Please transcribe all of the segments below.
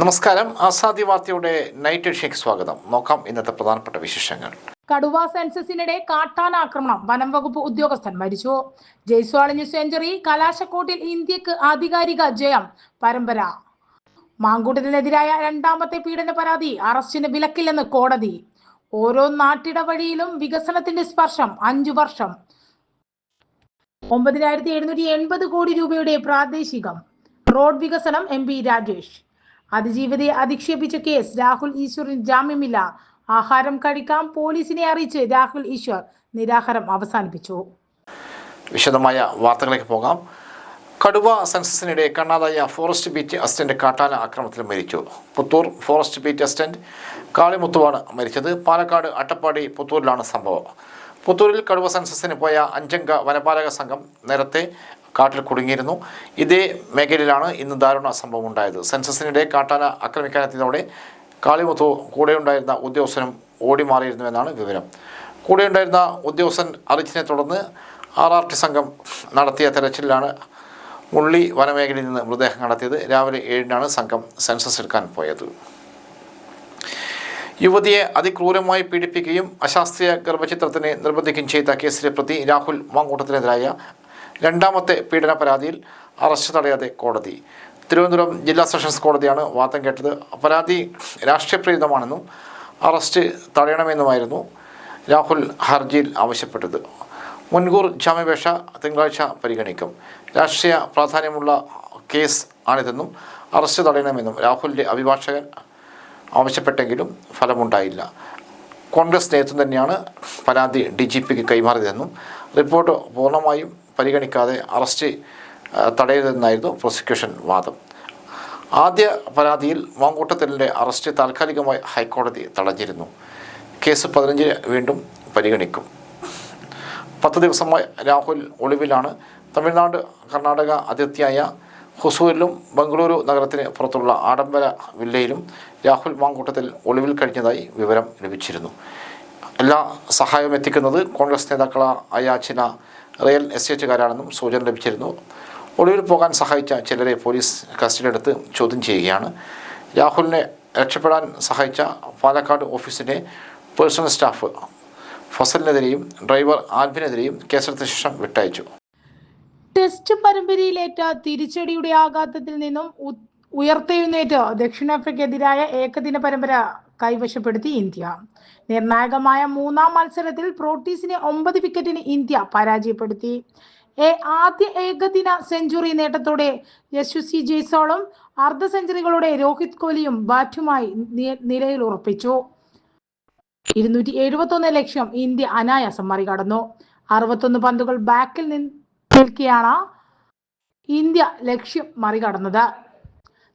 നമസ്കാരം. ആസാദി വാർത്തയുടെ നൈറ്റ് എഡിഷയ്ക്ക് സ്വാഗതം. നോക്കാം ഇന്നത്തെ പ്രധാനപ്പെട്ട വിശേഷങ്ങൾ. കടുവ സെൻസസിനിടെ കാട്ടാനാക്രമണം വനം വകുപ്പ് ഉദ്യോഗസ്ഥൻ മരിച്ചു. ജയ്സ്വാളിന് സെഞ്ചുറി കലാശക്കോട്ടിൽ ഇന്ത്യയ്ക്ക് ആധികാരിക ജയം പരമ്പര. മാങ്കൂട്ടത്തിനെതിരായ രണ്ടാമത്തെ പീഡന പരാതി അറസ്റ്റിന് വിലക്കില്ലെന്ന് കോടതി. ഓരോ നാട്ടിട വഴിയിലും വികസനത്തിന്റെ സ്പർശം അഞ്ചു വർഷം. ഒമ്പതിനായിരത്തി എഴുന്നൂറ്റി എൺപത് കോടി രൂപയുടെ പ്രാദേശികം. റോഡ് വികസനം എം പി രാജേഷ്. അതിജീവിതയെ അധിക്ഷേപിച്ച കേസ് രാഹുൽ ഈശ്വറിന് ജാമ്യമില്ല. ആഹാരം കഴിക്കാം പോലീസിനെ അറിയിച്ച് രാഹുൽ ഈശ്വർ നിരാഹാരം അവസാനിപ്പിച്ചു. വിശദമായ വാർത്തകളിലേക്ക് പോകാം. കടുവ സെൻസസിനിടെ കണ്ണാതായ ഫോറസ്റ്റ് ബീറ്റ് അസിസ്റ്റന്റ് കാട്ടാന ആക്രമണത്തിൽ മരിച്ചു. പുത്തൂർ ഫോറസ്റ്റ് ബീറ്റ് അസിസ്റ്റന്റ് കാളിമുത്തുവാണ് മരിച്ചത്. പാലക്കാട് അട്ടപ്പാടി പുത്തൂരിലാണ് സംഭവം. പുത്തൂരിൽ കടുവ സെൻസസിന് പോയ അഞ്ചംഗ വനപാലക സംഘം നേരത്തെ കാട്ടിൽ കുടുങ്ങിയിരുന്നു. ഇതേ മേഖലയിലാണ് ഇന്ന് ദാരുണ സംഭവം ഉണ്ടായത് സെൻസസിനിടെ കാട്ടാന ആക്രമിക്കാനെത്തിയതോടെ കാളിമുത്തു കൂടെയുണ്ടായിരുന്ന ഉദ്യോഗസ്ഥനും ഓടി മാറിയിരുന്നുവെന്നാണ് വിവരം. കൂടെയുണ്ടായിരുന്ന ഉദ്യോഗസ്ഥൻ അറിച്ചിനെ തുടർന്ന് ആർ ആർ ടി സംഘം നടത്തിയ തെരച്ചിലാണ് മുള്ളി വനമേഖലയിൽ നിന്ന് മൃതദേഹം കണ്ടെത്തിയത്. രാവിലെ ഏഴിനാണ് സംഘം സെൻസസ് എടുക്കാൻ പോയത്. യുവതിയെ അതിക്രൂരമായി പീഡിപ്പിക്കുകയും അശാസ്ത്രീയ ഗർഭചിത്രത്തിന് നിർബന്ധിക്കുകയും ചെയ്ത കേസിലെ പ്രതി രാഹുൽ മാങ്കൂട്ടത്തിനെതിരായ രണ്ടാമത്തെ പീഡന പരാതിയിൽ അറസ്റ്റ് തടയാതെ കോടതി. തിരുവനന്തപുരം ജില്ലാ സെഷൻസ് കോടതിയാണ് വാദം കേട്ടത്. പരാതി രാഷ്ട്രീയപ്രേരിതമാണെന്നും അറസ്റ്റ് തടയണമെന്നുമായിരുന്നു രാഹുൽ ഹർജിയിൽ ആവശ്യപ്പെട്ടത്. മുൻകൂർ ജാമ്യാപേക്ഷ തിങ്കളാഴ്ച പരിഗണിക്കും. രാഷ്ട്രീയ പ്രാധാന്യമുള്ള കേസ് ആണിതെന്നും അറസ്റ്റ് തടയണമെന്നും രാഹുലിന്റെ അഭിഭാഷകൻ ആവശ്യപ്പെട്ടെങ്കിലും ഫലമുണ്ടായില്ല. കോൺഗ്രസ് നേതൃത്വം തന്നെയാണ് പരാതി ഡി ജി പിക്ക് കൈമാറിയതെന്നും റിപ്പോർട്ട് പൂർണമായും പരിഗണിക്കാതെ അറസ്റ്റ് തടയരുതെന്നായിരുന്നു പ്രോസിക്യൂഷൻ വാദം. ആദ്യ പരാതിയിൽ മാങ്കൂട്ടത്തലിന്റെ അറസ്റ്റ് താൽക്കാലികമായി ഹൈക്കോടതി തടഞ്ഞിരുന്നു. കേസ് പതിനഞ്ചിന് വീണ്ടും പരിഗണിക്കും. പത്ത് ദിവസമായി രാഹുൽ ഒളിവിലാണ്. തമിഴ്നാട് കർണാടക അതിർത്തിയായ ഹുസൂരിലും ബംഗളൂരു നഗരത്തിന് പുറത്തുള്ള ആഡംബര വില്ലയിലും രാഹുൽ മാങ്കൂട്ടത്തിൽ ഒളിവിൽ കഴിഞ്ഞതായി വിവരം ലഭിച്ചിരുന്നു. എല്ലാ സഹായവും എത്തിക്കുന്നത് കോൺഗ്രസ് നേതാക്കളായ ചില റിയൽ എസ്റ്റേറ്റുകാരാണെന്നും സൂചന ലഭിച്ചിരുന്നു. ഒളിവിൽ പോകാൻ സഹായിച്ച ചിലരെ പോലീസ് കസ്റ്റഡിയിലെടുത്ത് ചോദ്യം ചെയ്യുകയാണ്. രാഹുലിനെ രക്ഷപ്പെടാൻ സഹായിച്ച പാലക്കാട് ഓഫീസിന്റെ പേഴ്സണൽ സ്റ്റാഫ് ഫസലിനെതിരെയും ഡ്രൈവർ ആൽബിനെതിരെയും കേസെടുത്ത ശേഷം വിട്ടയച്ചു. ടെസ്റ്റ് പരമ്പരയിലേറ്റ തിരിച്ചടിയുടെ ആഘാതത്തിൽ നിന്നും ഉയർത്തെഴുന്നേറ്റ് ദക്ഷിണാഫ്രിക്കെതിരായ ഏകദിന പരമ്പര കൈവശപ്പെടുത്തി ഇന്ത്യ. നിർണായകമായ മൂന്നാം മത്സരത്തിൽ പ്രോട്ടീസിനെ ഒമ്പത് വിക്കറ്റിന് ഇന്ത്യ പരാജയപ്പെടുത്തി. ആദ്യ ഏകദിന സെഞ്ചുറി നേട്ടത്തോടെ യശസ്വി ജയ്സോളും അർദ്ധ സെഞ്ചുറികളോടെ രോഹിത് കോഹ്ലിയും ബാറ്റുമായി നിലയിൽ ഉറപ്പിച്ചു ഇരുന്നൂറ്റി എഴുപത്തൊന്ന് ലക്ഷ്യം ഇന്ത്യ അനായാസം മറികടന്നു. അറുപത്തൊന്ന് പന്തുകൾ ബാക്കിൽ നിന്ന് നിൽക്കെയാണ് ഇന്ത്യ ലക്ഷ്യം മറികടന്നത്.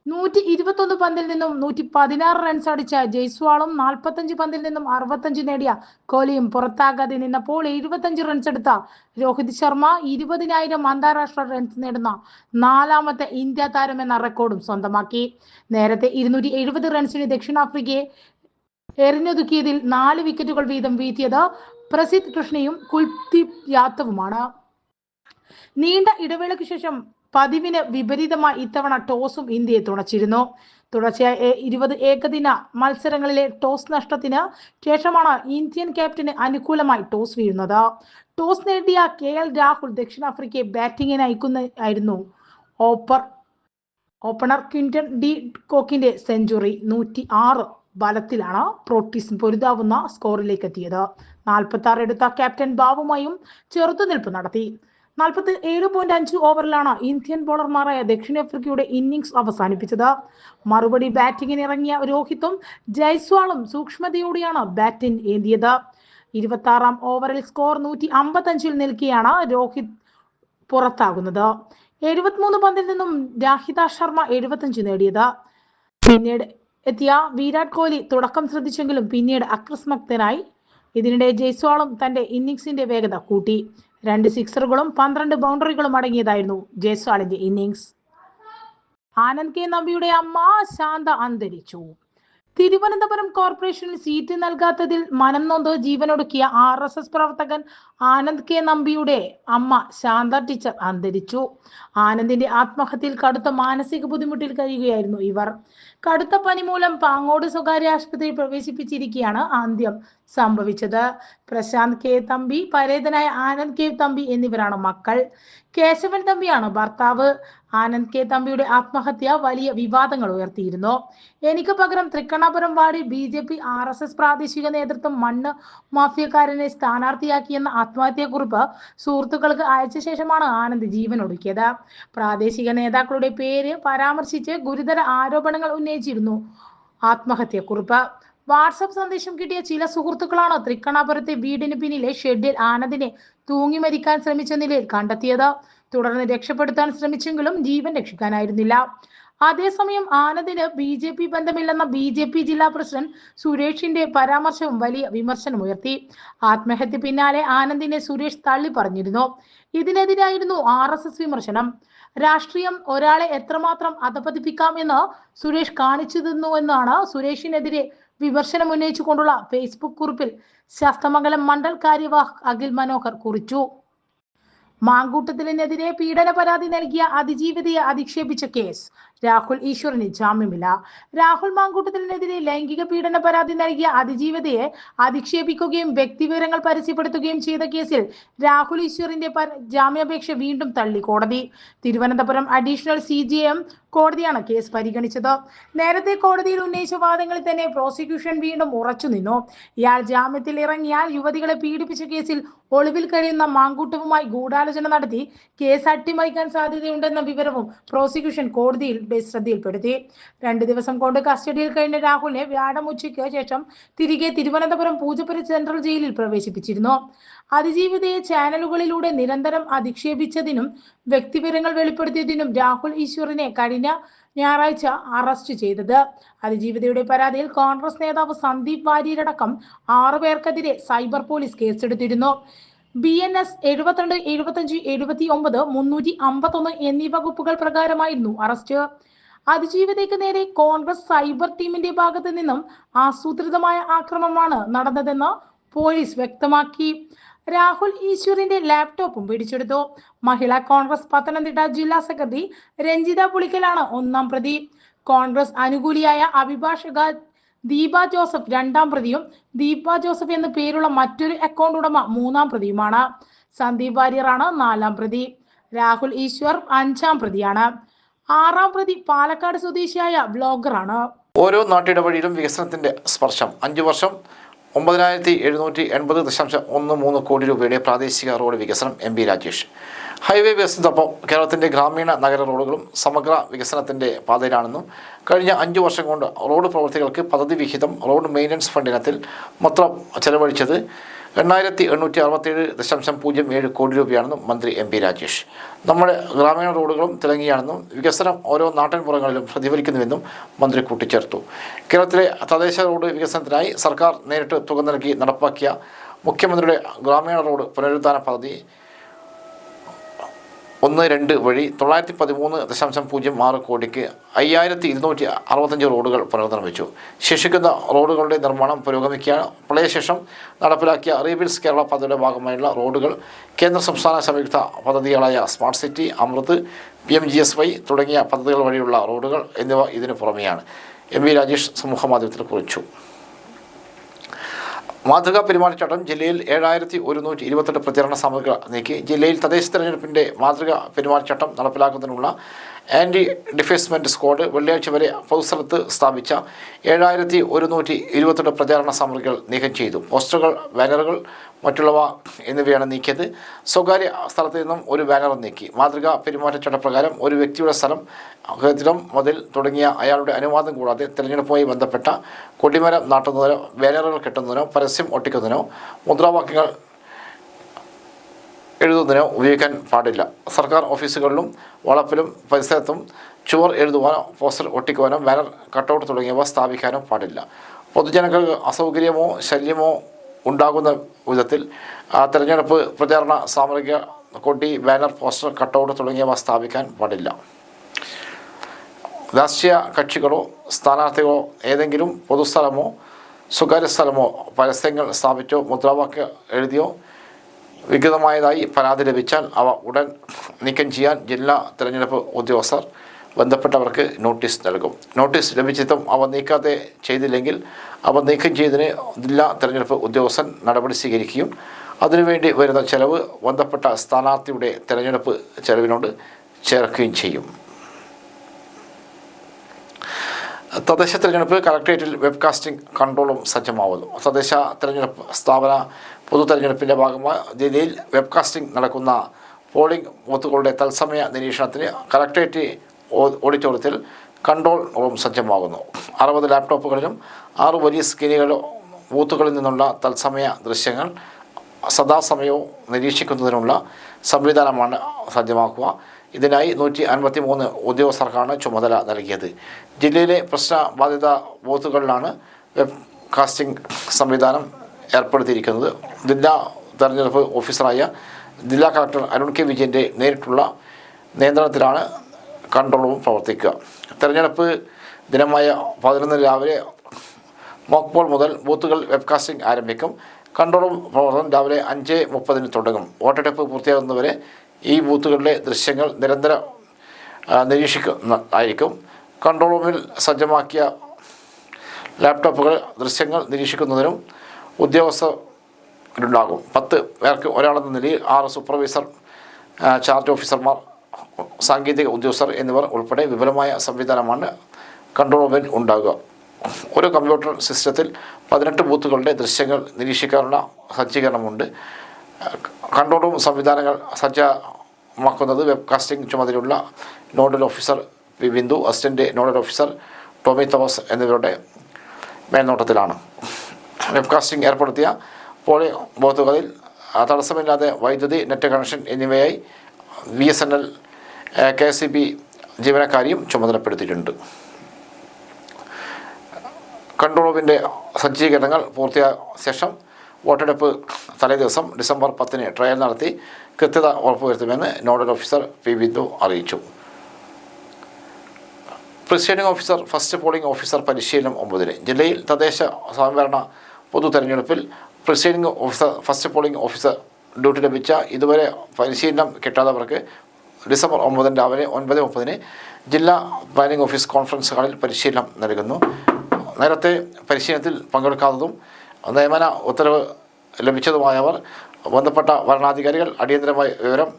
നൂറ്റി ഇരുപത്തൊന്ന് പന്തിൽ നിന്നും നൂറ്റി പതിനാറ് റൺസ് അടിച്ച ജയ്സ്വാളും നാൽപ്പത്തഞ്ച് പന്തിൽ നിന്നും അറുപത്തഞ്ച് നേടിയ കോഹ്ലിയും പുറത്താകാതെ നിന്നപ്പോൾ എഴുപത്തഞ്ച് റൺസ് എടുത്ത രോഹിത് ശർമ്മ ഇരുപതിനായിരം അന്താരാഷ്ട്ര റൺസ് നേടുന്ന നാലാമത്തെ ഇന്ത്യ താരം എന്ന റെക്കോർഡും സ്വന്തമാക്കി. നേരത്തെ ഇരുന്നൂറ്റി എഴുപത് റൺസിന് ദക്ഷിണാഫ്രിക്കയെ എറിഞ്ഞൊതുക്കിയതിൽ നാല് വിക്കറ്റുകൾ വീതം വീഴ്ത്തിയത് പ്രസിദ്ധ് കൃഷ്ണയും കുൽദീപ് യാദവുമാണ് നീണ്ട ഇടവേളയ്ക്ക് ശേഷം പതിവിന് വിപരീതമായി ഇത്തവണ ടോസും ഇന്ത്യയെ തുണച്ചിരുന്നു തുടർച്ചയായ ഇരുപത് ഏകദിന മത്സരങ്ങളിലെ ടോസ് നഷ്ടത്തിന് ശേഷമാണ് ഇന്ത്യൻ ക്യാപ്റ്റന് അനുകൂലമായി ടോസ് വീഴുന്നത്. ടോസ് നേടിയ കെ എൽ രാഹുൽ ദക്ഷിണാഫ്രിക്കയെ ബാറ്റിംഗിന് അയക്കുന്നതായിരുന്നു ഓപ്പർ ഓപ്പണർ ക്വിന്റൺ ഡി കോക്കിന്റെ സെഞ്ചുറി. നൂറ്റി ആറ് ബലത്തിലാണ് പ്രോട്ടീസ് പൊരുതാവുന്ന സ്കോറിലേക്ക് എത്തിയത് നാൽപ്പത്തി ആറ് എടുത്ത ക്യാപ്റ്റൻ ബാബുമായും ചെറുത്തുനിൽപ്പ് നടത്തി. നാൽപ്പത്തി ഏഴ് പോയിന്റ് അഞ്ച് ഓവറിലാണ് ഇന്ത്യൻ ബോളർമാരായ ദക്ഷിണാഫ്രിക്കയുടെ ഇന്നിംഗ്സ് അവസാനിപ്പിച്ചത്. മറുപടി ബാറ്റിംഗിന് ഇറങ്ങിയ രോഹിത്തും ജയ്സ്വാളും സൂക്ഷ്മതയോടെയാണ് ബാറ്റിംഗ് ഏന്തിയത്. ഇരുപത്തി ആറാം ഓവറിൽ സ്കോർ നൂറ്റി അമ്പത്തഞ്ചിൽ നിൽക്കെയാണ് രോഹിത് പുറത്താകുന്നത്. എഴുപത്തിമൂന്ന് പന്തിൽ നിന്നും രാഹിത ശർമ്മ എഴുപത്തഞ്ച് നേടിയത്. പിന്നീട് എത്തിയ വിരാട് കോഹ്ലി തുടക്കം ശ്രദ്ധിച്ചെങ്കിലും പിന്നീട് അക്രസ്മക്തനായി ഇതിനിടെ ജയ്സ്വാളും തന്റെ ഇന്നിംഗ്സിന്റെ വേഗത കൂട്ടി. രണ്ട് സിക്സറുകളും പന്ത്രണ്ട് ബൗണ്ടറികളും അടങ്ങിയതായിരുന്നു ജയ്സ്വാളിന്റെ ഇന്നിങ്സ് ആനന്ദ് കെ നമ്പിയുടെ അമ്മ ശാന്ത അന്തരിച്ചു. തിരുവനന്തപുരം കോർപ്പറേഷനിൽ സീറ്റ് നൽകാത്തതിൽ മനം നൊന്ത് ജീവനൊടുക്കിയ ആർ എസ് എസ് പ്രവർത്തകൻ ആനന്ദ് കെ നമ്പിയുടെ അമ്മ ശാന്ത ടീച്ചർ അന്തരിച്ചു. ആനന്ദിന്റെ ആത്മഹത്യയിൽ കടുത്ത മാനസിക ബുദ്ധിമുട്ടിൽ കഴിയുകയായിരുന്നു ഇവർ. കടുത്ത പനി മൂലം പാങ്ങോട് സ്വകാര്യ ആശുപത്രിയിൽ പ്രവേശിപ്പിച്ചിരിക്കുകയാണ് അന്ത്യം സംഭവിച്ചത്. പ്രശാന്ത് കെ തമ്പി പരേതനായ ആനന്ദ് കെ തമ്പി എന്നിവരാണ് മക്കൾ. കേശവൻ തമ്പിയാണ് ഭർത്താവ്. ആനന്ദ് കെ. തമ്പിയുടെ ആത്മഹത്യ വലിയ വിവാദങ്ങൾ ഉയർത്തിയിരുന്നു. എനിക്ക് പകരം തൃക്കണ്ണാപുരം വാർഡിൽ B J P R S S പ്രാദേശിക നേതൃത്വം മണ്ണ് മാഫിയക്കാരനെ സ്ഥാനാർത്ഥിയാക്കിയെന്ന ആത്മഹത്യക്കുറിപ്പ് സുഹൃത്തുക്കൾക്ക് അയച്ച ശേഷമാണ് ആനന്ദ് ജീവൻ ഒടുക്കിയത്. പ്രാദേശിക നേതാക്കളുടെ പേര് പരാമർശിച്ച് ഗുരുതര ആരോപണങ്ങൾ ഉന്നയിച്ചിരുന്നു ആത്മഹത്യക്കുറിപ്പ്. വാട്സപ്പ് സന്ദേശം കിട്ടിയ ചില സുഹൃത്തുക്കളാണ് തൃക്കണ്ണാപുരത്തെ വീടിന് പിന്നിലെ ഷെഡിൽ ആനന്ദിനെ തൂങ്ങി മരിക്കാൻ ശ്രമിച്ച നിലയിൽ കണ്ടെത്തിയത്. തുടർന്ന് രക്ഷപ്പെടുത്താൻ ശ്രമിച്ചെങ്കിലും ജീവൻ രക്ഷിക്കാനായിരുന്നില്ല. അതേസമയം ആനന്ദിന് ബി ജെ പി ബന്ധമില്ലെന്ന ബി ജെ പി ജില്ലാ പ്രസിഡന്റ് സുരേഷിന്റെ പരാമർശവും വലിയ വിമർശനമുയർത്തി ആത്മഹത്യ പിന്നാലെ ആനന്ദിനെ സുരേഷ് തള്ളി പറഞ്ഞിരുന്നു. ഇതിനെതിരായിരുന്നു ആർ എസ് എസ് വിമർശനം. രാഷ്ട്രീയം ഒരാളെ എത്രമാത്രം അധപതിപ്പിക്കാമെന്ന് സുരേഷ് കാണിച്ചു തന്നു എന്നാണ് സുരേഷിനെതിരെ വിമർശനം ഉന്നയിച്ചുകൊണ്ടുള്ള ഫേസ്ബുക്ക് കുറിപ്പിൽ ശാസ്തമംഗലം മണ്ഡൽ കാര്യവാഹ് അഖിൽ മനോഹർ കുറിച്ചു. മാങ്കൂട്ടത്തിനെതിരെ പീഡന പരാതി നൽകിയ അതിജീവിതയെ അധിക്ഷേപിച്ച കേസ്. രാഹുൽ ഈശ്വറിന് ജാമ്യമില്ല. രാഹുൽ മാങ്കൂട്ടത്തിനെതിരെ ലൈംഗിക പീഡന പരാതി നൽകിയ അതിജീവിതയെ അധിക്ഷേപിക്കുകയും വ്യക്തിവിവരങ്ങൾ പരസ്യപ്പെടുത്തുകയും ചെയ്ത കേസിൽ രാഹുൽ ഈശ്വറിന്റെ ജാമ്യാപേക്ഷ വീണ്ടും തള്ളി കോടതി. Thiruvananthapuram additional C J M കോടതിയാണ് കേസ് പരിഗണിച്ചത്. നേരത്തെ കോടതിയിൽ ഉന്നയിച്ച വാദങ്ങളിൽ തന്നെ പ്രോസിക്യൂഷൻ വീണ്ടും ഉറച്ചുനിന്നു ഇയാൾ ജാമ്യത്തിൽ ഇറങ്ങിയാൽ യുവതികളെ പീഡിപ്പിച്ച കേസിൽ ഒളിവിൽ കഴിയുന്ന മാങ്കൂട്ടവുമായി ഗൂഢാലോചന നടത്തി കേസ് അട്ടിമറിക്കാൻ സാധ്യതയുണ്ടെന്ന വിവരവും പ്രോസിക്യൂഷൻ കോടതിയിൽ ശ്രദ്ധയിൽപ്പെടുത്തി. രണ്ടു ദിവസം കൊണ്ട് കസ്റ്റഡിയിൽ കഴിഞ്ഞ രാഹുലിനെ വ്യാഴം ഉച്ചയ്ക്ക് ശേഷം തിരികെ തിരുവനന്തപുരം പൂജപ്പുര സെൻട്രൽ ജയിലിൽ പ്രവേശിപ്പിച്ചിരുന്നു. അതിജീവിതയെ ചാനലുകളിലൂടെ നിരന്തരം അധിക്ഷേപിച്ചതിനും വ്യക്തിവിവരങ്ങൾ വെളിപ്പെടുത്തിയതിനും രാഹുൽ ഈശ്വറിനെ കഴിഞ്ഞ ഞായറാഴ്ച അറസ്റ്റ് ചെയ്തത്. അതിജീവിതയുടെ പരാതിയിൽ കോൺഗ്രസ് നേതാവ് സന്ദീപ് വാര്യരടക്കം ആറുപേർക്കെതിരെ സൈബർ പോലീസ് കേസെടുത്തിരുന്നു. ബി എൻ എസ് എഴുപത്തിരണ്ട് എഴുപത്തിയഞ്ച് എഴുപത്തി ഒമ്പത് മുന്നൂറ്റി അമ്പത്തൊന്ന് എന്നീ വകുപ്പുകൾ പ്രകാരമായിരുന്നു അറസ്റ്റ്. അതിജീവിതയ്ക്ക് നേരെ കോൺഗ്രസ് സൈബർ ടീമിന്റെ ഭാഗത്ത് നിന്നും ആസൂത്രിതമായ ആക്രമണമാണ് നടന്നതെന്ന് പോലീസ് വ്യക്തമാക്കി. രാഹുൽ ഈശ്വറിന്റെ ലാപ്ടോപ്പും പിടിച്ചെടുത്തു. മഹിളാ കോൺഗ്രസ് പത്തനംതിട്ട ജില്ലാ സെക്രട്ടറി രഞ്ജിത പുളിക്കലാണ് ഒന്നാം പ്രതി. കോൺഗ്രസ് അനുകൂലിയായ അഭിഭാഷക ദീപ ജോസഫ് രണ്ടാം പ്രതിയും ദീപ ജോസഫ് എന്ന പേരുള്ള മറ്റൊരു അക്കൗണ്ട് ഉടമ മൂന്നാം പ്രതിയുമാണ്. സന്ദീപ് വാര്യറാണ് നാലാം പ്രതി. രാഹുൽ ഈശ്വർ അഞ്ചാം പ്രതിയാണ്. ആറാം പ്രതി പാലക്കാട് സ്വദേശിയായ ബ്ലോഗറാണ് ഓരോ നാട്ടിടവഴിയിലും വികസനത്തിന്റെ സ്പർശം. അഞ്ചു വർഷം ഒമ്പതിനായിരത്തി എഴുന്നൂറ്റി എൺപത് ദശാംശം ഒന്ന് മൂന്ന് കോടി രൂപയുടെ പ്രാദേശിക റോഡ് വികസനം എം ബി രാജേഷ്. ഹൈവേ വികസനത്തോടൊപ്പം കേരളത്തിന്റെ ഗ്രാമീണ നഗര റോഡുകളും സമഗ്ര വികസനത്തിന്റെ പാതയിലാണെന്നും കഴിഞ്ഞ അഞ്ച് വർഷം കൊണ്ട് റോഡ് പ്രവൃത്തികൾക്ക് പദ്ധതി വിഹിതം റോഡ് മെയിന്റനൻസ് ഫണ്ട് ഇനത്തിൽ മൊത്തം ചെലവഴിച്ചത് എണ്ണായിരത്തി എണ്ണൂറ്റി അറുപത്തേഴ് ദശാംശം പൂജ്യം ഏഴ് കോടി രൂപയാണെന്നും മന്ത്രി എം പി രാജേഷ്. നമ്മുടെ ഗ്രാമീണ റോഡുകളും തിളങ്ങിയാണെന്നും വികസനം ഓരോ നാട്ടിൻപുറങ്ങളിലും പ്രതിഫലിക്കുന്നുവെന്നും മന്ത്രി കൂട്ടിച്ചേർത്തു. കേരളത്തിലെ തദ്ദേശ റോഡ് വികസനത്തിനായി സർക്കാർ നേരിട്ട് തുക നൽകി നടപ്പാക്കിയ മുഖ്യമന്ത്രിയുടെ ഗ്രാമീണ റോഡ് പുനരുദ്ധാന പദ്ധതി ഒന്ന് രണ്ട് വഴി തൊള്ളായിരത്തി പതിമൂന്ന് ദശാംശം പൂജ്യം ആറ് കോടിക്ക് അയ്യായിരത്തി ഇരുന്നൂറ്റി അറുപത്തഞ്ച് റോഡുകൾ പുനർനിർമ്മിച്ചു. ശേഷിക്കുന്ന റോഡുകളുടെ നിർമ്മാണം പുരോഗമിക്കുകയാണ്. പ്രളയശേഷം നടപ്പിലാക്കിയ റീബിൽസ് കേരള പദ്ധതിയുടെ ഭാഗമായുള്ള റോഡുകൾ കേന്ദ്ര സംസ്ഥാന സംയുക്ത പദ്ധതികളായ smart city Amrut P M G S Y തുടങ്ങിയ പദ്ധതികൾ വഴിയുള്ള റോഡുകൾ എന്നിവ ഇതിനു പുറമെയാണ്. എം വി രാജേഷ് സമൂഹമാധ്യമത്തിൽ കുറിച്ചു. മാതൃകാ പെരുമാറ്റച്ചട്ടം ജില്ലയിൽ ഏഴായിരത്തി ഒരുന്നൂറ്റി ഇരുപത്തെട്ട് പ്രചരണ സാമഗ്രികൾ നീക്കി. ജില്ലയിൽ തദ്ദേശ തെരഞ്ഞെടുപ്പിന്റെ മാതൃകാ പെരുമാറ്റച്ചട്ടം നടപ്പിലാക്കുന്നതിനുള്ള ആന്റി ഡിഫേസ്മെന്റ് സ്ക്വാഡ് വെള്ളിയാഴ്ച വരെ പൊതുസ്ഥലത്ത് സ്ഥാപിച്ച ഏഴായിരത്തി ഒരുന്നൂറ്റി ഇരുപത്തെട്ട് പ്രചാരണ സാമഗ്രികൾ നീക്കം ചെയ്തു. പോസ്റ്ററുകൾ ബാനറുകൾ മറ്റുള്ളവ എന്നിവയാണ് നീക്കിയത്. സ്വകാര്യ സ്ഥലത്ത് നിന്നും ഒരു ബാനർ നീക്കി. മാതൃകാ പെരുമാറ്റച്ചട്ടപ്രകാരം ഒരു വ്യക്തിയുടെ സ്ഥലം കെട്ടിടം മുതൽ തുടങ്ങിയ അയാളുടെ അനുവാദം കൂടാതെ തിരഞ്ഞെടുപ്പുമായി ബന്ധപ്പെട്ട കൊടിമരം നാട്ടുന്നതിനോ ബാനറുകൾ കെട്ടുന്നതിനോ പരസ്യം ഒട്ടിക്കുന്നതിനോ മുദ്രാവാക്യങ്ങൾ എഴുതുന്നതിനോ ഉപയോഗിക്കാൻ പാടില്ല. സർക്കാർ ഓഫീസുകളിലും വളപ്പിലും പരിസരത്തും ചുവർ എഴുതുവാനോ പോസ്റ്റർ ഒട്ടിക്കുവാനോ ബാനർ കട്ടൗട്ട് തുടങ്ങിയവ സ്ഥാപിക്കാനോ പാടില്ല. പൊതുജനങ്ങൾക്ക് അസൗകര്യമോ ശല്യമോ ഉണ്ടാകുന്ന വിധത്തിൽ തെരഞ്ഞെടുപ്പ് പ്രചാരണ സാമഗ്രിക കൊട്ടി ബാനർ പോസ്റ്റർ കട്ടൗട്ട് തുടങ്ങിയവ സ്ഥാപിക്കാൻ പാടില്ല. രാഷ്ട്രീയ കക്ഷികളോ സ്ഥാനാർത്ഥികളോ ഏതെങ്കിലും പൊതുസ്ഥലമോ സ്വകാര്യ സ്ഥലമോ പരസ്യങ്ങൾ സ്ഥാപിച്ചോ മുദ്രാവാക്യം എഴുതിയോ വികൃതമായതായി പരാതി ലഭിച്ചാൽ അവ ഉടൻ നീക്കം ചെയ്യാൻ ജില്ലാ തിരഞ്ഞെടുപ്പ് ഉദ്യോഗസ്ഥർ ബന്ധപ്പെട്ടവർക്ക് നോട്ടീസ് നൽകും. നോട്ടീസ് ലഭിച്ചിട്ടും അവ നീക്കാതെ ചെയ്തില്ലെങ്കിൽ അവ നീക്കം ചെയ്തതിന് ജില്ലാ തിരഞ്ഞെടുപ്പ് ഉദ്യോഗസ്ഥൻ നടപടി സ്വീകരിക്കുകയും അതിനുവേണ്ടി വരുന്ന ചെലവ് ബന്ധപ്പെട്ട സ്ഥാനാർത്ഥിയുടെ തിരഞ്ഞെടുപ്പ് ചെലവിനോട് ചേർക്കുകയും ചെയ്യും. തദ്ദേശ തെരഞ്ഞെടുപ്പ് കളക്ട്രേറ്റിൽ വെബ്കാസ്റ്റിംഗ് കൺട്രോളും സജ്ജമാവുന്നു. തദ്ദേശ തെരഞ്ഞെടുപ്പ് സ്ഥാപന പൊതു തെരഞ്ഞെടുപ്പിന്റെ ഭാഗമായി വെബ് വെബ്കാസ്റ്റിംഗ് നടക്കുന്ന പോളിംഗ് ബൂത്തുകളുടെ തത്സമയ നിരീക്ഷണത്തിന് കളക്ട്രേറ്റ് ഓഡിറ്റോറിയത്തിൽ കൺട്രോൾ റൂം സജ്ജമാകുന്നു. അറുപത് ലാപ്ടോപ്പുകളിലും ആറ് വലിയ സ്ക്രീനുകളിലും ബൂത്തുകളിൽ നിന്നുള്ള തത്സമയ ദൃശ്യങ്ങൾ സദാസമയവും നിരീക്ഷിക്കുന്നതിനുള്ള സംവിധാനമാണ് സജ്ജമാക്കുക. ഇതിനായി നൂറ്റി അൻപത്തി മൂന്ന് ഉദ്യോഗസ്ഥർക്കാണ് ചുമതല നൽകിയത്. ജില്ലയിലെ പ്രശ്ന ബാധിത ബൂത്തുകളിലാണ് വെബ് കാസ്റ്റിംഗ് സംവിധാനം ഏർപ്പെടുത്തിയിരിക്കുന്നത്. ജില്ലാ തെരഞ്ഞെടുപ്പ് ഓഫീസറായ ജില്ലാ കളക്ടർ അരുൺ കെ വിജയന്റെ നേരിട്ടുള്ള നിയന്ത്രണത്തിലാണ് കൺട്രോളും പ്രവർത്തിക്കുക. തെരഞ്ഞെടുപ്പ് ദിനമായ പതിനൊന്ന് രാവിലെ മോക്പോൾ മുതൽ ബൂത്തുകൾ വെബ്കാസ്റ്റിംഗ് ആരംഭിക്കും. കൺട്രോളും പ്രവർത്തനം രാവിലെ അഞ്ച് മുപ്പതിന് തുടങ്ങും. വോട്ടെടുപ്പ് പൂർത്തിയാകുന്നവരെ ഈ ബൂത്തുകളിലെ ദൃശ്യങ്ങൾ നിരന്തരം നിരീക്ഷിക്കുന്ന ആയിരിക്കും. കൺട്രോൾ റൂമിൽ സജ്ജമാക്കിയ ലാപ്ടോപ്പുകൾ ദൃശ്യങ്ങൾ നിരീക്ഷിക്കുന്നതിനും ഉദ്യോഗസ്ഥരുണ്ടാകും. പത്ത് പേർക്ക് ഒരാളെന്ന നിലയിൽ ആറ് സൂപ്പർവൈസർ ചാർജ് ഓഫീസർമാർ സാങ്കേതിക ഉദ്യോഗസ്ഥർ എന്നിവർ ഉൾപ്പെടെ വിപുലമായ സംവിധാനമാണ് കൺട്രോൾ റൂമിൽ ഉണ്ടാകുക. ഒരു കമ്പ്യൂട്ടർ സിസ്റ്റത്തിൽ പതിനെട്ട് ബൂത്തുകളുടെ ദൃശ്യങ്ങൾ നിരീക്ഷിക്കാനുള്ള സജ്ജീകരണമുണ്ട്. കൺട്രോൾ റൂം സംവിധാനങ്ങൾ സജ്ജമാക്കുന്നത് വെബ്കാസ്റ്റിംഗ് ചുമതലയുള്ള nodal officer P Bindu assistant nodal officer Tommy Thomas എന്നിവരുടെ മേൽനോട്ടത്തിലാണ്. വെബ്കാസ്റ്റിംഗ് ഏർപ്പെടുത്തിയ പോളിംഗ് ബോത്തുകളിൽ തടസ്സമില്ലാതെ വൈദ്യുതി net connection എന്നിവയായി V S N L K S C B ജീവനക്കാരെയും ചുമതലപ്പെടുത്തിയിട്ടുണ്ട്. കൺട്രോൾ റൂമിന്റെ സജ്ജീകരണങ്ങൾ പൂർത്തിയായ ശേഷം വോട്ടെടുപ്പ് തലേദിവസം ഡിസംബർ പത്തിന് ട്രയൽ നടത്തി കൃത്യത ഉറപ്പുവരുത്തുമെന്ന് നോഡൽ ഓഫീസർ പി ബിന്ദു അറിയിച്ചു. Presiding officer first polling officer പരിശീലനം ഒമ്പതിന്. ജില്ലയിൽ തദ്ദേശ സ്വയംഭരണ പൊതു തെരഞ്ഞെടുപ്പിൽ presiding officer first polling officer duty ലഭിച്ച ഇതുവരെ പരിശീലനം കിട്ടാത്തവർക്ക് ഡിസംബർ ഒമ്പതിന് രാവിലെ ഒൻപത് മുപ്പതിന് ജില്ലാ പ്ലാനിംഗ് ഓഫീസ് കോൺഫറൻസ് ഹാളിൽ പരിശീലനം നൽകുന്നു. നേരത്തെ പരിശീലനത്തിൽ പങ്കെടുക്കാത്തതും നിയമന ഉത്തരവ് ലഭിച്ചതുമായവർ ബന്ധപ്പെട്ട ഭരണാധികാരികൾ അടിയന്തരമായി വിവരം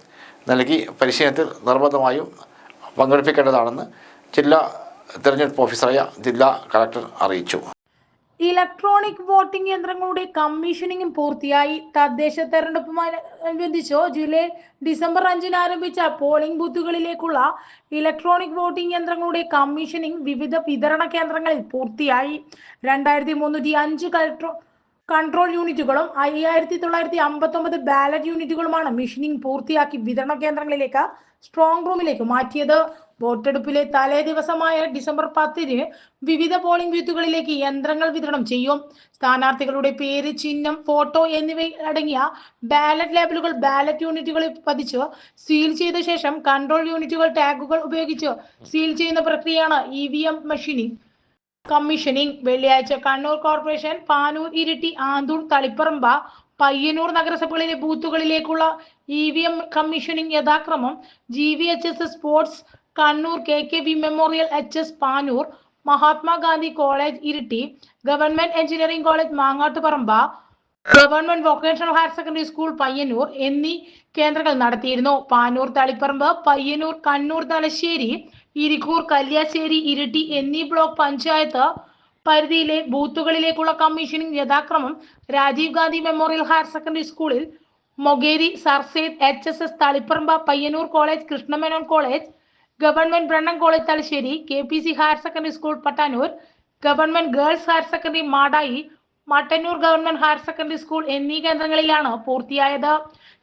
നൽകി പരിശീലനത്തിൽ നിർബന്ധമായും പങ്കെടുപ്പിക്കേണ്ടതാണെന്ന് ജില്ലാ തിരഞ്ഞെടുപ്പ് ഓഫീസറായ ജില്ലാ കളക്ടർ അറിയിച്ചു. ഇലക്ട്രോണിക് വോട്ടിംഗ് യന്ത്രങ്ങളുടെ കമ്മീഷനിങ്ങും പൂർത്തിയായി. തദ്ദേശ തെരഞ്ഞെടുപ്പുമായി അനുബന്ധിച്ച് ജില്ലയിൽ ഡിസംബർ അഞ്ചിന് ആരംഭിച്ച പോളിംഗ് ബൂത്തുകളിലേക്കുള്ള ഇലക്ട്രോണിക് വോട്ടിംഗ് യന്ത്രങ്ങളുടെ കമ്മീഷനിങ് വിവിധ വിതരണ കേന്ദ്രങ്ങളിൽ പൂർത്തിയായി. രണ്ടായിരത്തി മുന്നൂറ്റി അഞ്ച് കൺട്രോൾ യൂണിറ്റുകളും അയ്യായിരത്തി തൊള്ളായിരത്തി അമ്പത്തി ഒമ്പത് ബാലറ്റ് യൂണിറ്റുകളുമാണ് മെഷീനിങ് പൂർത്തിയാക്കി വിതരണ കേന്ദ്രങ്ങളിലേക്ക് സ്ട്രോങ് റൂമിലേക്ക് മാറ്റിയത്. വോട്ടെടുപ്പിലെ തലേ ദിവസമായ ഡിസംബർ പത്തിന് വിവിധ പോളിംഗ് ബൂത്തുകളിലേക്ക് യന്ത്രങ്ങൾ വിതരണം ചെയ്യും. സ്ഥാനാർത്ഥികളുടെ പേര് ചിഹ്നം ഫോട്ടോ എന്നിവ അടങ്ങിയ ബാലറ്റ് ലേബലുകൾ ബാലറ്റ് യൂണിറ്റുകളിൽ പതിച്ച് സീൽ ചെയ്ത ശേഷം കൺട്രോൾ യൂണിറ്റുകൾ ടാഗുകൾ ഉപയോഗിച്ച് സീൽ ചെയ്യുന്ന പ്രക്രിയയാണ് E V M machining commissioning വെള്ളിയാഴ്ച കണ്ണൂർ കോർപ്പറേഷൻ പാനൂർ ഇരിട്ടി ആന്തൂർ തളിപ്പറമ്പ പയ്യന്നൂർ നഗരസഭകളിലെ ബൂത്തുകളിലേക്കുള്ള ഇ വി എം കമ്മീഷനിങ് യഥാക്രമം G V H S sports Kannur K K V memorial H S Panoor Mahatma Gandhi college Iritty government engineering college Mangattuparamba government vocational higher secondary school Payyanur എന്നീ കേന്ദ്രങ്ങൾ നടത്തിയിരുന്നു. പാനൂർ തളിപ്പറമ്പ് പയ്യന്നൂർ കണ്ണൂർ തലശ്ശേരി ഇരിക്കൂർ കല്യാശ്ശേരി ഇരിട്ടി എന്നീ block panchayat പരിധിയിലെ ബൂത്തുകളിലേക്കുള്ള commissioning യഥാക്രമം Rajiv Gandhi memorial higher secondary സ്കൂളിൽ Mogeri Sir Syed H S S Taliparamba Payyanur college Krishna Menon college government Brennen college Thalassery K P C higher secondary school Pattanur government girls higher secondary Madayi Mattannur government higher secondary school എന്നീ കേന്ദ്രങ്ങളിലാണ് പൂർത്തിയായത്.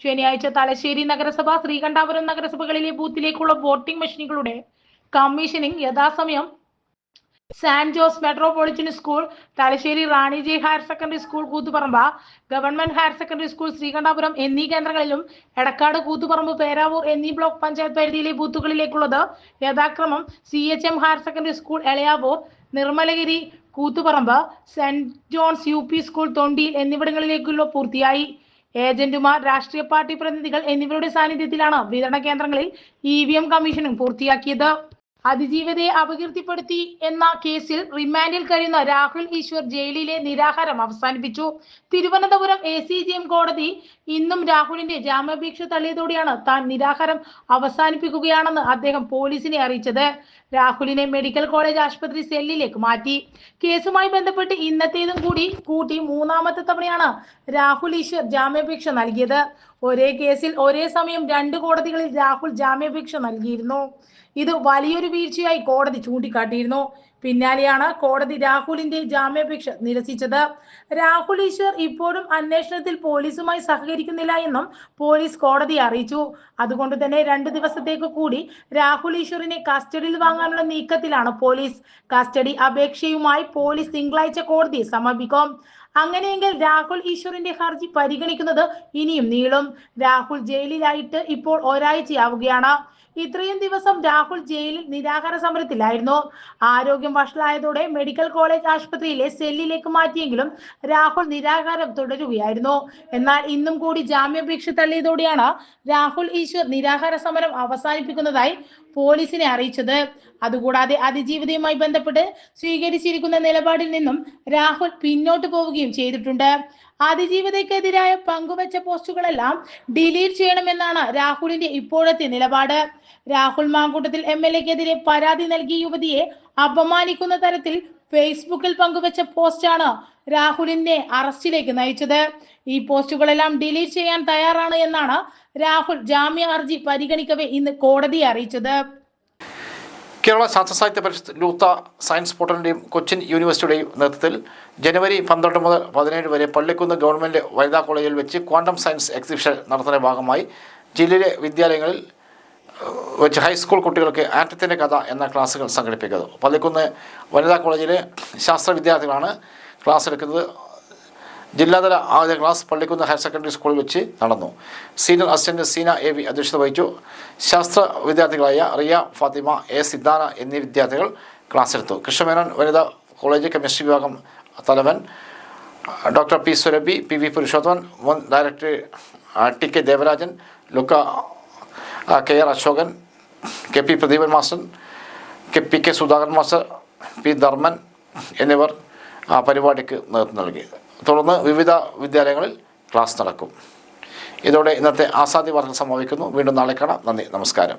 ശനിയാഴ്ച തലശ്ശേരി നഗരസഭ ശ്രീകണ്ഠാപുരം നഗരസഭകളിലെ ബൂത്തിലേക്കുള്ള voting മെഷീനുകളുടെ commissioning യഥാസമയം San Jose metropolitan school Thalassery Raniji higher secondary school Koothuparamba government higher secondary school Sreekandapuram എന്നീ കേന്ദ്രങ്ങളിലും എടക്കാട് കൂത്തുപറമ്പ് പേരാവൂർ എന്നീ ബ്ലോക്ക് പഞ്ചായത്ത് പരിധിയിലെ ബൂത്തുകളിലേക്കുള്ളത് യഥാക്രമം C H M higher secondary school Elayavoor Nirmalagiri Koothuparamba saint John's U P school തൊണ്ടിയിൽ എന്നിവിടങ്ങളിലേക്കുള്ള പൂർത്തിയായി. ഏജന്റുമാർ രാഷ്ട്രീയ പാർട്ടി പ്രതിനിധികൾ എന്നിവരുടെ സാന്നിധ്യത്തിലാണ് വിതരണ കേന്ദ്രങ്ങളിൽ ഇ വി എം കമ്മീഷനും പൂർത്തിയാക്കിയത്. അതിജീവതയെ അപകീർത്തിപ്പെടുത്തി എന്ന കേസിൽ റിമാൻഡിൽ കഴിയുന്ന രാഹുൽ ഈശ്വർ ജയിലിലെ നിരാഹാരം അവസാനിപ്പിച്ചു. Thiruvananthapuram A C J M കോടതി ഇന്നും രാഹുലിന്റെ ജാമ്യാപേക്ഷ തള്ളിയതോടെയാണ് താൻ നിരാഹാരം അവസാനിപ്പിക്കുകയാണെന്ന് അദ്ദേഹം പോലീസിനെ അറിയിച്ചത്. രാഹുലിനെ മെഡിക്കൽ കോളേജ് ആശുപത്രി സെല്ലിലേക്ക് മാറ്റി. കേസുമായി ബന്ധപ്പെട്ട് ഇന്നത്തേതും കൂടി കൂട്ടി മൂന്നാമത്തെ തവണയാണ് രാഹുൽ ഈശ്വർ ജാമ്യാപേക്ഷ നൽകിയത്. ഒരേ കേസിൽ ഒരേ സമയം രണ്ട് കോടതികളിൽ രാഹുൽ ജാമ്യാപേക്ഷ നൽകിയിരുന്നു. ഇത് വലിയൊരു വീഴ്ചയായി കോടതി ചൂണ്ടിക്കാട്ടിയിരുന്നു. പിന്നാലെയാണ് കോടതി രാഹുലിന്റെ ജാമ്യാപേക്ഷ നിരസിച്ചത്. രാഹുൽ ഈശ്വർ ഇപ്പോഴും അന്വേഷണത്തിൽ പോലീസുമായി സഹകരിക്കുന്നില്ല എന്നും പോലീസ് കോടതിയെ അറിയിച്ചു. അതുകൊണ്ട് തന്നെ രണ്ടു ദിവസത്തേക്ക് കൂടി രാഹുൽ ഈശ്വറിനെ കസ്റ്റഡിയിൽ വാങ്ങാനുള്ള നീക്കത്തിലാണ് പോലീസ്. കസ്റ്റഡി അപേക്ഷയുമായി പോലീസ് തിങ്കളാഴ്ച കോടതിയെ സമർപ്പിക്കും അങ്ങനെയെങ്കിൽ രാഹുൽ ഈശ്വറിന്റെ ഹർജി പരിഗണിക്കുന്നത് ഇനിയും നീളും. രാഹുൽ ജയിലിലായിട്ട് ഇപ്പോൾ ഒരാഴ്ചയാവുകയാണ്. ഇത്രയും ദിവസം രാഹുൽ ജയിലിൽ നിരാഹാര സമരത്തിലായിരുന്നു. ആരോഗ്യം വഷളായതോടെ മെഡിക്കൽ കോളേജ് ആശുപത്രിയിലെ സെല്ലിലേക്ക് മാറ്റിയെങ്കിലും രാഹുൽ നിരാഹാരം തുടരുകയായിരുന്നു. എന്നാൽ ഇന്നും കൂടി ജാമ്യാപേക്ഷ തള്ളിയതോടെയാണ് രാഹുൽ ഈശ്വർ നിരാഹാര സമരം അവസാനിപ്പിക്കുന്നതായി പോലീസിനെ അറിയിച്ചത്. അതുകൂടാതെ അതിജീവിതയുമായി ബന്ധപ്പെട്ട് സ്വീകരിച്ചിരിക്കുന്ന നിലപാടിൽ നിന്നും രാഹുൽ പിന്നോട്ട് പോവുകയും ചെയ്തിട്ടുണ്ട്. അതിജീവിതയ്ക്കെതിരായ പങ്കുവച്ച പോസ്റ്റുകളെല്ലാം ഡിലീറ്റ് ചെയ്യണമെന്നാണ് രാഹുലിന്റെ ഇപ്പോഴത്തെ നിലപാട്. രാഹുൽ മാങ്കൂട്ടത്തിൽ എം എൽ എക്കെതിരെ പരാതി നൽകിയ യുവതിയെ അപമാനിക്കുന്ന തരത്തിൽ ഫേസ്ബുക്കിൽ പങ്കുവച്ച പോസ്റ്റാണ് രാഹുലിനെ അറസ്റ്റിലേക്ക് നയിച്ചത്. ഈ പോസ്റ്റുകളെല്ലാം ഡിലീറ്റ് ചെയ്യാൻ തയ്യാറാണ് എന്നാണ് രാഹുൽ ജാമ്യ ഹർജി പരിഗണിക്കവേ ഇന്ന് കോടതിയെ അറിയിച്ചത്. കേരള ശാസ്ത്ര സാഹിത്യ പരിഷത്ത് ലൂത്ത സയൻസ് പോർട്ടലിന്റെയും കൊച്ചിൻ യൂണിവേഴ്സിറ്റിയുടെയും നേതൃത്വത്തിൽ ജനുവരി പന്ത്രണ്ട് മുതൽ പതിനേഴ് വരെ പള്ളിക്കുന്ന് ഗവൺമെന്റ് വനിതാ കോളേജിൽ വെച്ച് ക്വാണ്ടം സയൻസ് എക്സിബിഷൻ നടത്തുന്ന ഭാഗമായി ജില്ലയിലെ വിദ്യാലയങ്ങളിൽ വെച്ച് ഹൈസ്കൂൾ കുട്ടികൾക്ക് ആറ്റത്തിന്റെ കഥ എന്ന ക്ലാസ്സുകൾ സംഘടിപ്പിക്കുന്നത്. പള്ളിക്കുന്ന് വനിതാ കോളേജിലെ ശാസ്ത്ര വിദ്യാർത്ഥികളാണ് ക്ലാസ് എടുക്കുന്നത്. ജില്ലാതല ആദ്യ ക്ലാസ് പള്ളിക്കുന്ന് ഹയർ സെക്കൻഡറി സ്കൂളിൽ വെച്ച് നടന്നു. Senior assistant Seena A V അധ്യക്ഷത വഹിച്ചു. ശാസ്ത്ര വിദ്യാർത്ഥികളായ റിയ ഫാത്തിമ എ സിദ്ധാന എന്നീ വിദ്യാർത്ഥികൾ ക്ലാസ് എടുത്തു. കൃഷ്ണമേനോൻ വനിതാ കോളേജ് കെമിസ്ട്രി വിഭാഗം തലവൻ doctor P Surabhi P V Purushothaman മുൻ director T K Devarajan Luca K R Ashokan K P Pradeepan master K P K Sudhakaran master P Dharman എന്നിവർ ആ പരിപാടിക്ക് നേതൃത്വം നൽകി. തുടർന്ന് വിവിധ വിദ്യാലയങ്ങളിൽ ക്ലാസ് നടക്കും. ഇതോടെ ഇന്നത്തെ ആസാദി വാർത്തകൾ സമാപിക്കുന്നു. വീണ്ടും നാളെ കാണാം. നന്ദി. നമസ്കാരം.